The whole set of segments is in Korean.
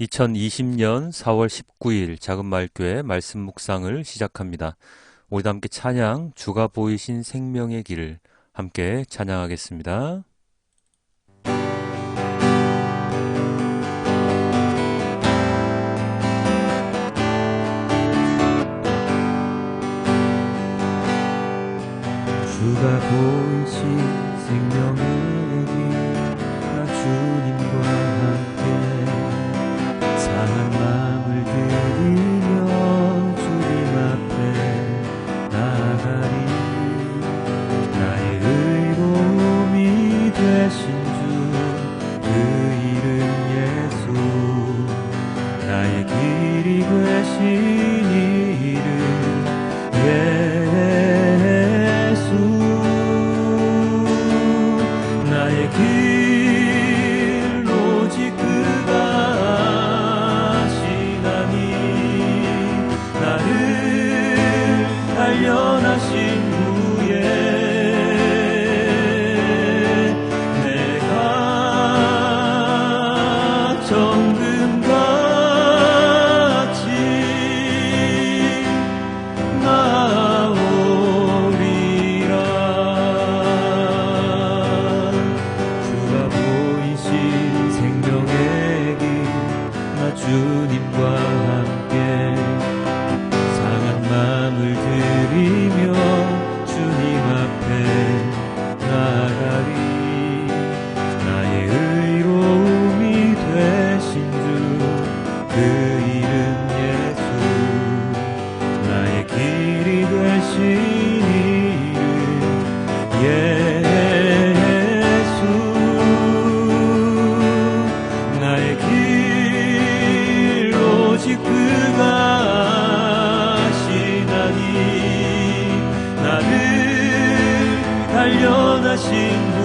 2020년 4월 19일 작은마을교회 말씀 묵상을 시작합니다. 우리도 함께 찬양 주가 보이신 생명의 길을 함께 찬양하겠습니다. 주가 보이신 생명의 길나 주님 단련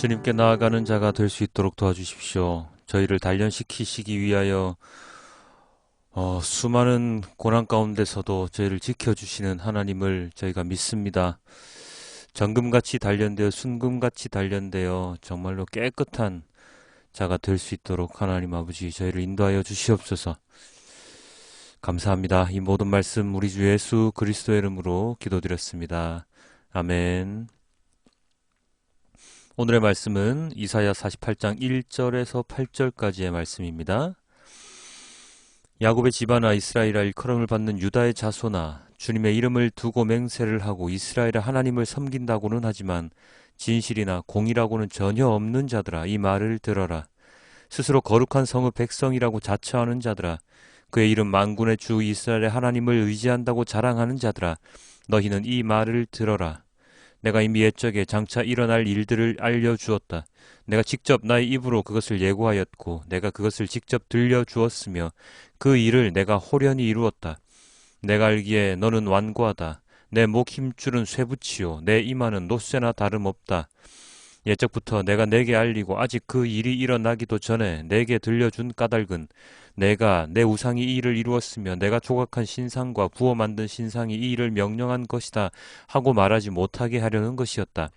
주님께 나아가는 자가 될 수 있도록 도와주십시오. 저희를 단련시키시기 위하여 어, 수많은 고난 가운데서도 저희를 지켜주시는 하나님을 저희가 믿습니다. 정금같이 단련되어 순금같이 단련되어 정말로 깨끗한 자가 될 수 있도록 하나님 아버지 저희를 인도하여 주시옵소서. 감사합니다. 이 모든 말씀 우리 주 예수 그리스도의 이름으로 기도드렸습니다. 아멘. 오늘의 말씀은 이사야 48장 1절에서 8절까지의 말씀입니다. 야곱의 집안아 이스라엘아 일컬음을 받는 유다의 자손아 주님의 이름을 두고 맹세를 하고 이스라엘의 하나님을 섬긴다고는 하지만 진실이나 공이라고는 전혀 없는 자들아 이 말을 들어라. 스스로 거룩한 성의 백성이라고 자처하는 자들아 그의 이름 만군의 주 이스라엘의 하나님을 의지한다고 자랑하는 자들아 너희는 이 말을 들어라. 내가 이미 옛적에 장차 일어날 일들을 알려주었다. 내가 직접 나의 입으로 그것을 예고하였고 내가 그것을 직접 들려주었으며 그 일을 내가 호련히 이루었다. 내가 알기에 너는 완고하다. 내 목 힘줄은 쇠붙이요 내 이마는 노쇠나 다름없다. 예적부터 내가 내게 알리고 아직 그 일이 일어나기도 전에 내게 들려준 까닭은 내가 내 우상이 이 일을 이루었으며 내가 조각한 신상과 부어 만든 신상이 이 일을 명령한 것이다 하고 말하지 못하게 하려는 것이었다.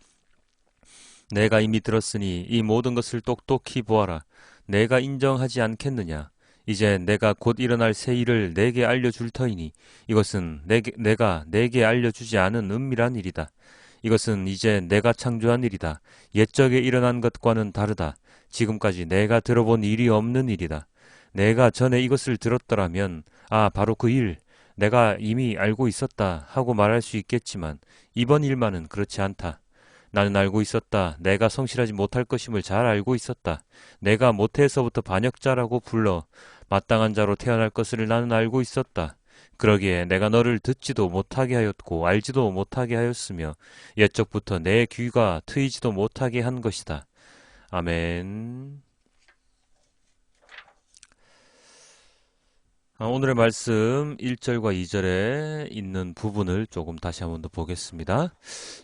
내가 이미 들었으니 이 모든 것을 똑똑히 보아라. 내가 인정하지 않겠느냐? 이제 내가 곧 일어날 새 일을 내게 알려줄 터이니 이것은 내게, 내가 내게 알려주지 않은 은밀한 일이다. 이것은 이제 내가 창조한 일이다. 옛적에 일어난 것과는 다르다. 지금까지 내가 들어본 일이 없는 일이다. 내가 전에 이것을 들었더라면 아 바로 그 일, 내가 이미 알고 있었다 하고 말할 수 있겠지만 이번 일만은 그렇지 않다. 나는 알고 있었다. 내가 성실하지 못할 것임을 잘 알고 있었다. 내가 모태에서부터 반역자라고 불러 마땅한 자로 태어날 것을 나는 알고 있었다. 그러기에 내가 너를 듣지도 못하게 하였고 알지도 못하게 하였으며 옛적부터 내 귀가 트이지도 못하게 한 것이다. 아멘. 아, 오늘의 말씀 1절과 2절에 있는 부분을 조금 다시 한번 더 보겠습니다.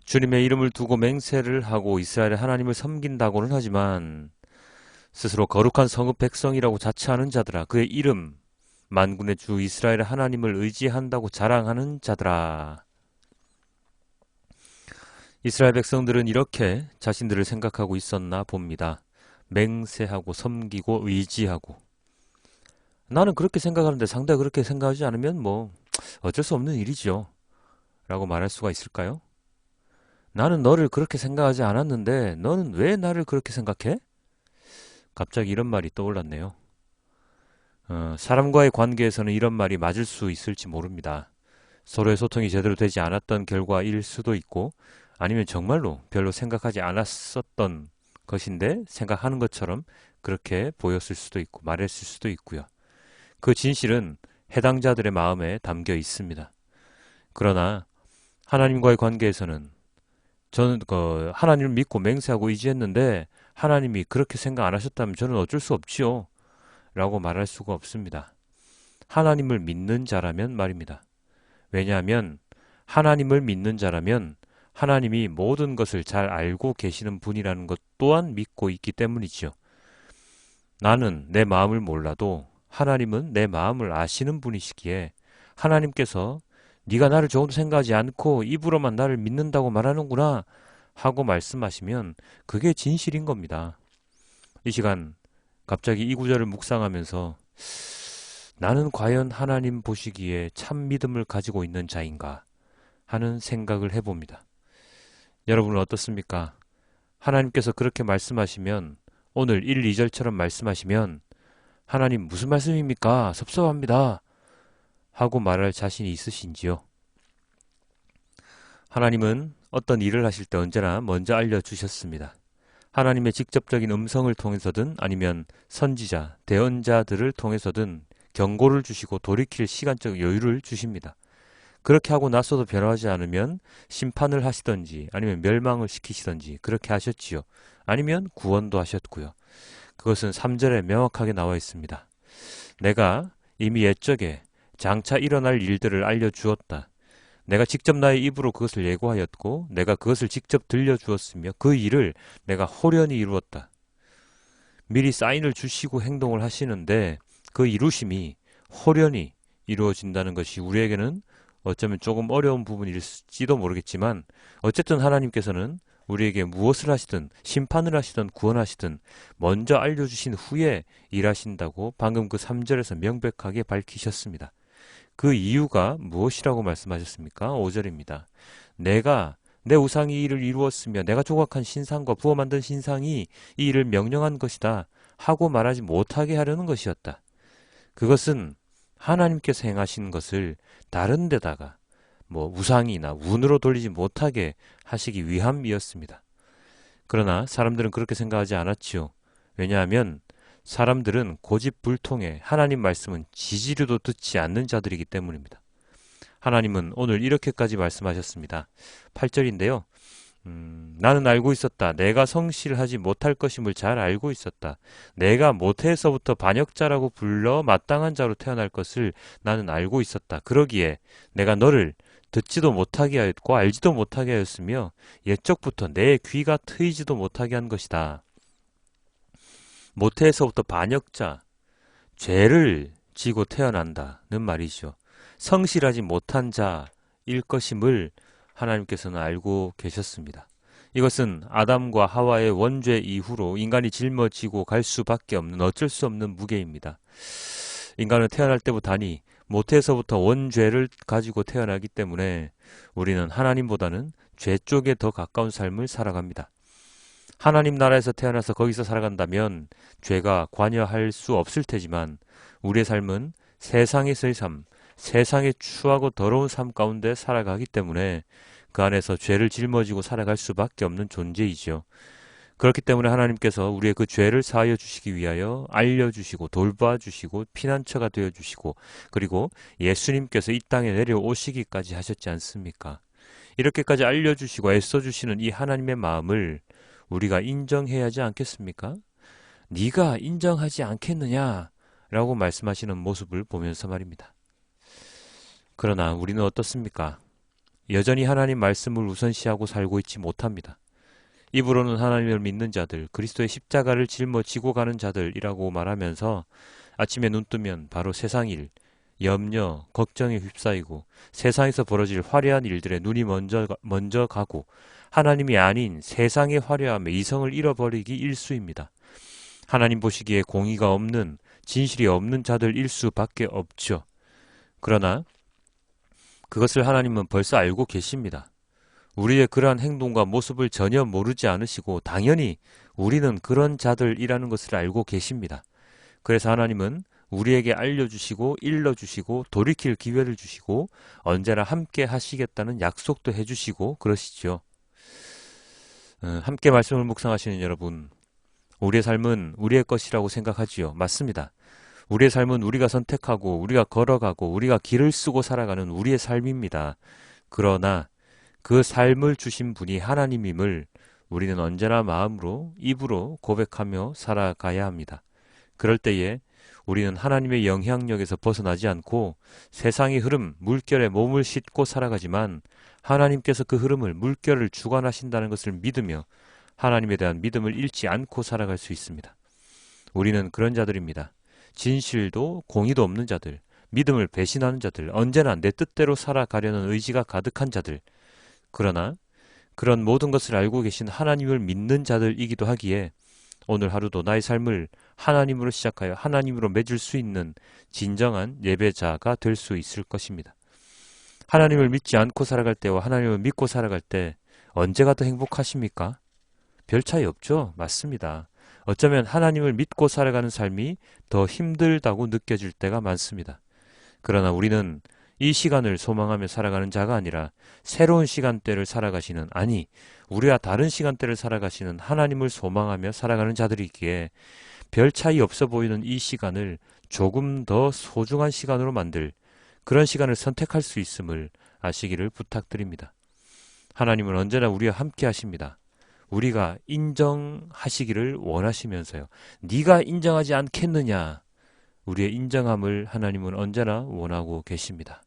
주님의 이름을 두고 맹세를 하고 이스라엘의 하나님을 섬긴다고는 하지만 스스로 거룩한 성읍 백성이라고 자처하는 자들아 그의 이름 만군의 주 이스라엘의 하나님을 의지한다고 자랑하는 자들아 이스라엘 백성들은 이렇게 자신들을 생각하고 있었나 봅니다. 맹세하고 섬기고 의지하고 나는 그렇게 생각하는데 상대가 그렇게 생각하지 않으면 뭐 어쩔 수 없는 일이죠. 라고 말할 수가 있을까요? 나는 너를 그렇게 생각하지 않았는데 너는 왜 나를 그렇게 생각해? 갑자기 이런 말이 떠올랐네요. 어, 사람과의 관계에서는 이런 말이 맞을 수 있을지 모릅니다. 서로의 소통이 제대로 되지 않았던 결과일 수도 있고 아니면 정말로 별로 생각하지 않았었던 것인데 생각하는 것처럼 그렇게 보였을 수도 있고 말했을 수도 있고요. 그 진실은 해당자들의 마음에 담겨 있습니다. 그러나 하나님과의 관계에서는 저는 그 하나님을 믿고 맹세하고 의지했는데 하나님이 그렇게 생각 안 하셨다면 저는 어쩔 수 없지요. 라고 말할 수가 없습니다. 하나님을 믿는 자라면 말입니다. 왜냐하면 하나님을 믿는 자라면 하나님이 모든 것을 잘 알고 계시는 분이라는 것 또한 믿고 있기 때문이지요. 나는 내 마음을 몰라도 하나님은 내 마음을 아시는 분이시기에 하나님께서 네가 나를 조금도 생각하지 않고 입으로만 나를 믿는다고 말하는구나 하고 말씀하시면 그게 진실인 겁니다. 이 시간 갑자기 이 구절을 묵상하면서 나는 과연 하나님 보시기에 참 믿음을 가지고 있는 자인가 하는 생각을 해봅니다. 여러분은 어떻습니까? 하나님께서 그렇게 말씀하시면 오늘 1, 2절처럼 말씀하시면 하나님 무슨 말씀입니까? 섭섭합니다. 하고 말할 자신이 있으신지요? 하나님은 어떤 일을 하실 때 언제나 먼저 알려주셨습니다. 하나님의 직접적인 음성을 통해서든 아니면 선지자, 대언자들을 통해서든 경고를 주시고 돌이킬 시간적 여유를 주십니다. 그렇게 하고 나서도 변화하지 않으면 심판을 하시던지 아니면 멸망을 시키시던지 그렇게 하셨지요. 아니면 구원도 하셨고요. 그것은 3절에 명확하게 나와 있습니다. 내가 이미 옛적에 장차 일어날 일들을 알려주었다. 내가 직접 나의 입으로 그것을 예고하였고 내가 그것을 직접 들려주었으며 그 일을 내가 호련히 이루었다. 미리 사인을 주시고 행동을 하시는데 그 이루심이 호련히 이루어진다는 것이 우리에게는 어쩌면 조금 어려운 부분일지도 모르겠지만 어쨌든 하나님께서는 우리에게 무엇을 하시든 심판을 하시든 구원하시든 먼저 알려주신 후에 일하신다고 방금 그 3절에서 명백하게 밝히셨습니다. 그 이유가 무엇이라고 말씀하셨습니까? 5절입니다. 내가 내 우상이 이 일을 이루었으며 내가 조각한 신상과 부어 만든 신상이 이 일을 명령한 것이다 하고 말하지 못하게 하려는 것이었다. 그것은 하나님께서 행하신 것을 다른 데다가 뭐 우상이나 운으로 돌리지 못하게 하시기 위함이었습니다. 그러나 사람들은 그렇게 생각하지 않았지요. 왜냐하면 사람들은 고집불통에 하나님 말씀은 지지류도 듣지 않는 자들이기 때문입니다. 하나님은 오늘 이렇게까지 말씀하셨습니다. 8절인데요. 음, 나는 알고 있었다. 내가 성실하지 못할 것임을 잘 알고 있었다. 내가 모태에서부터 반역자라고 불러 마땅한 자로 태어날 것을 나는 알고 있었다. 그러기에 내가 너를 듣지도 못하게 하였고 알지도 못하게 하였으며 옛적부터 내 귀가 트이지도 못하게 한 것이다. 모태에서부터 반역자, 죄를 지고 태어난다는 말이죠. 성실하지 못한 자일 것임을 하나님께서는 알고 계셨습니다. 이것은 아담과 하와의 원죄 이후로 인간이 짊어지고 갈 수밖에 없는 어쩔 수 없는 무게입니다. 인간은 태어날 때부터니 모태에서부터 원죄를 가지고 태어나기 때문에 우리는 하나님보다는 죄 쪽에 더 가까운 삶을 살아갑니다. 하나님 나라에서 태어나서 거기서 살아간다면 죄가 관여할 수 없을 테지만 우리의 삶은 세상에서의 삶, 세상의 추하고 더러운 삶 가운데 살아가기 때문에 그 안에서 죄를 짊어지고 살아갈 수밖에 없는 존재이죠. 그렇기 때문에 하나님께서 우리의 그 죄를 사하여 주시기 위하여 알려주시고 돌봐주시고 피난처가 되어주시고 그리고 예수님께서 이 땅에 내려오시기까지 하셨지 않습니까? 이렇게까지 알려주시고 애써주시는 이 하나님의 마음을 우리가 인정해야 하지 않겠습니까? 네가 인정하지 않겠느냐? 라고 말씀하시는 모습을 보면서 말입니다. 그러나 우리는 어떻습니까? 여전히 하나님 말씀을 우선시하고 살고 있지 못합니다. 입으로는 하나님을 믿는 자들, 그리스도의 십자가를 짊어지고 가는 자들이라고 말하면서 아침에 눈 뜨면 바로 세상 일, 염려, 걱정에 휩싸이고 세상에서 벌어질 화려한 일들에 눈이 먼저, 먼저 가고 하나님이 아닌 세상의 화려함에 이성을 잃어버리기 일수입니다. 하나님 보시기에 공의가 없는, 진실이 없는 자들 일수밖에 없죠. 그러나 그것을 하나님은 벌써 알고 계십니다. 우리의 그러한 행동과 모습을 전혀 모르지 않으시고 당연히 우리는 그런 자들이라는 것을 알고 계십니다. 그래서 하나님은 우리에게 알려주시고 일러주시고 돌이킬 기회를 주시고 언제나 함께 하시겠다는 약속도 해주시고 그러시죠. 어, 함께 말씀을 묵상하시는 여러분, 우리의 삶은 우리의 것이라고 생각하지요. 맞습니다. 우리의 삶은 우리가 선택하고 우리가 걸어가고 우리가 길을 쓰고 살아가는 우리의 삶입니다. 그러나 그 삶을 주신 분이 하나님임을 우리는 언제나 마음으로 입으로 고백하며 살아가야 합니다. 그럴 때에 우리는 하나님의 영향력에서 벗어나지 않고 세상의 흐름, 물결에 몸을 싣고 살아가지만 하나님께서 그 흐름을 물결을 주관하신다는 것을 믿으며 하나님에 대한 믿음을 잃지 않고 살아갈 수 있습니다. 우리는 그런 자들입니다. 진실도 공의도 없는 자들, 믿음을 배신하는 자들, 언제나 내 뜻대로 살아가려는 의지가 가득한 자들. 그러나 그런 모든 것을 알고 계신 하나님을 믿는 자들이기도 하기에 오늘 하루도 나의 삶을 하나님으로 시작하여 하나님으로 맺을 수 있는 진정한 예배자가 될 수 있을 것입니다. 하나님을 믿지 않고 살아갈 때와 하나님을 믿고 살아갈 때 언제가 더 행복하십니까? 별 차이 없죠? 맞습니다. 어쩌면 하나님을 믿고 살아가는 삶이 더 힘들다고 느껴질 때가 많습니다. 그러나 우리는 이 시간을 소망하며 살아가는 자가 아니라 새로운 시간대를 살아가시는 아니 우리와 다른 시간대를 살아가시는 하나님을 소망하며 살아가는 자들이기에 별 차이 없어 보이는 이 시간을 조금 더 소중한 시간으로 만들 그런 시간을 선택할 수 있음을 아시기를 부탁드립니다. 하나님은 언제나 우리와 함께 하십니다. 우리가 인정하시기를 원하시면서요. 네가 인정하지 않겠느냐? 우리의 인정함을 하나님은 언제나 원하고 계십니다.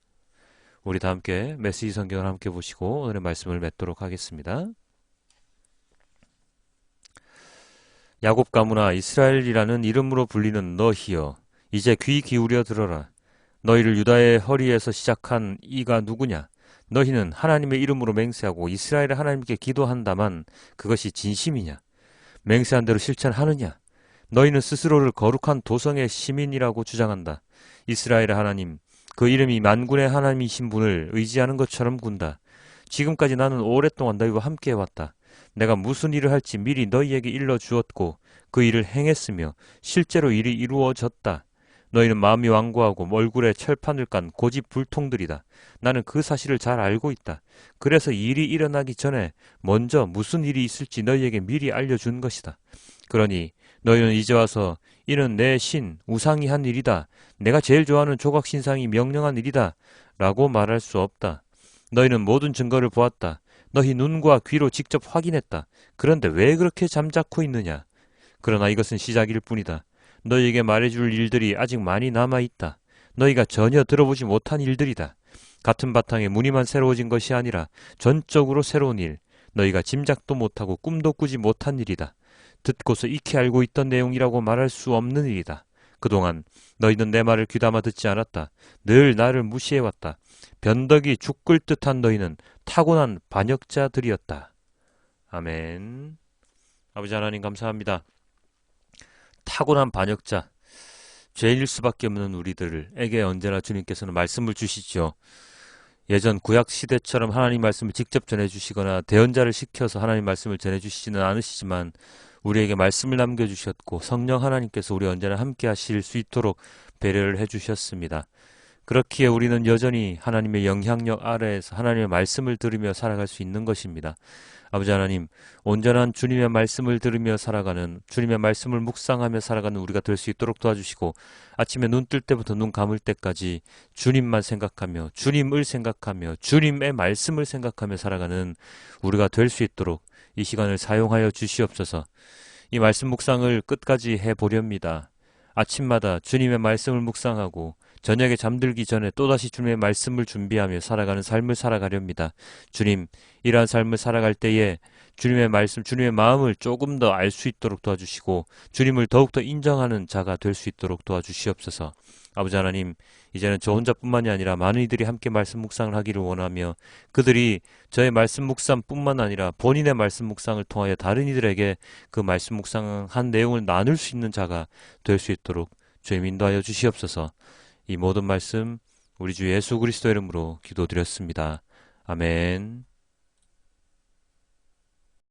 우리 다 함께 메시지 성경을 함께 보시고 오늘의 말씀을 맺도록 하겠습니다. 야곱 가문아 이스라엘이라는 이름으로 불리는 너희여 이제 귀 기울여 들어라 너희를 유다의 허리에서 시작한 이가 누구냐? 너희는 하나님의 이름으로 맹세하고 이스라엘의 하나님께 기도한다만 그것이 진심이냐? 맹세한 대로 실천하느냐? 너희는 스스로를 거룩한 도성의 시민이라고 주장한다. 이스라엘의 하나님 그 이름이 만군의 하나님이신 분을 의지하는 것처럼 군다. 지금까지 나는 오랫동안 너희와 함께 해왔다. 내가 무슨 일을 할지 미리 너희에게 일러 주었고 그 일을 행했으며 실제로 일이 이루어졌다. 너희는 마음이 완고하고 얼굴에 철판을 깐 고집 불통들이다. 나는 그 사실을 잘 알고 있다. 그래서 일이 일어나기 전에 먼저 무슨 일이 있을지 너희에게 미리 알려준 것이다. 그러니 너희는 이제 와서 이는 내 신, 우상이 한 일이다. 내가 제일 좋아하는 조각 신상이 명령한 일이다. 라고 말할 수 없다. 너희는 모든 증거를 보았다. 너희 눈과 귀로 직접 확인했다. 그런데 왜 그렇게 잠자코 있느냐? 그러나 이것은 시작일 뿐이다. 너희에게 말해줄 일들이 아직 많이 남아있다. 너희가 전혀 들어보지 못한 일들이다. 같은 바탕에 무늬만 새로워진 것이 아니라 전적으로 새로운 일, 너희가 짐작도 못하고 꿈도 꾸지 못한 일이다. 듣고서 익히 알고 있던 내용이라고 말할 수 없는 일이다. 그동안 너희는 내 말을 귀담아 듣지 않았다. 늘 나를 무시해왔다. 변덕이 죽을 듯한 너희는 타고난 반역자들이었다. 아멘. 아버지 하나님 감사합니다. 타고난 반역자, 죄일 수밖에 없는 우리들에게 언제나 주님께서는 말씀을 주시죠. 예전 구약 시대처럼 하나님 말씀을 직접 전해주시거나 대언자를 시켜서 하나님 말씀을 전해주시지는 않으시지만 우리에게 말씀을 남겨주셨고 성령 하나님께서 우리 언제나 함께 하실 수 있도록 배려를 해주셨습니다. 그렇기에 우리는 여전히 하나님의 영향력 아래에서 하나님의 말씀을 들으며 살아갈 수 있는 것입니다. 아버지 하나님, 온전한 주님의 말씀을 들으며 살아가는, 주님의 말씀을 묵상하며 살아가는 우리가 될 수 있도록 도와주시고, 아침에 눈 뜰 때부터 눈 감을 때까지 주님만 생각하며, 주님을 생각하며, 주님의 말씀을 생각하며 살아가는 우리가 될 수 있도록 이 시간을 사용하여 주시옵소서. 이 말씀 묵상을 끝까지 해보렵니다. 아침마다 주님의 말씀을 묵상하고 저녁에 잠들기 전에 또다시 주님의 말씀을 준비하며 살아가는 삶을 살아가렵니다. 주님, 이러한 삶을 살아갈 때에 주님의 말씀, 주님의 마음을 조금 더 알 수 있도록 도와주시고 주님을 더욱더 인정하는 자가 될 수 있도록 도와주시옵소서. 아버지 하나님, 이제는 저 혼자뿐만이 아니라 많은 이들이 함께 말씀 묵상을 하기를 원하며 그들이 저의 말씀 묵상뿐만 아니라 본인의 말씀 묵상을 통하여 다른 이들에게 그 말씀 묵상한 내용을 나눌 수 있는 자가 될 수 있도록 주님 인도하여 주시옵소서. 이 모든 말씀 우리 주 예수 그리스도 이름으로 기도드렸습니다. 아멘.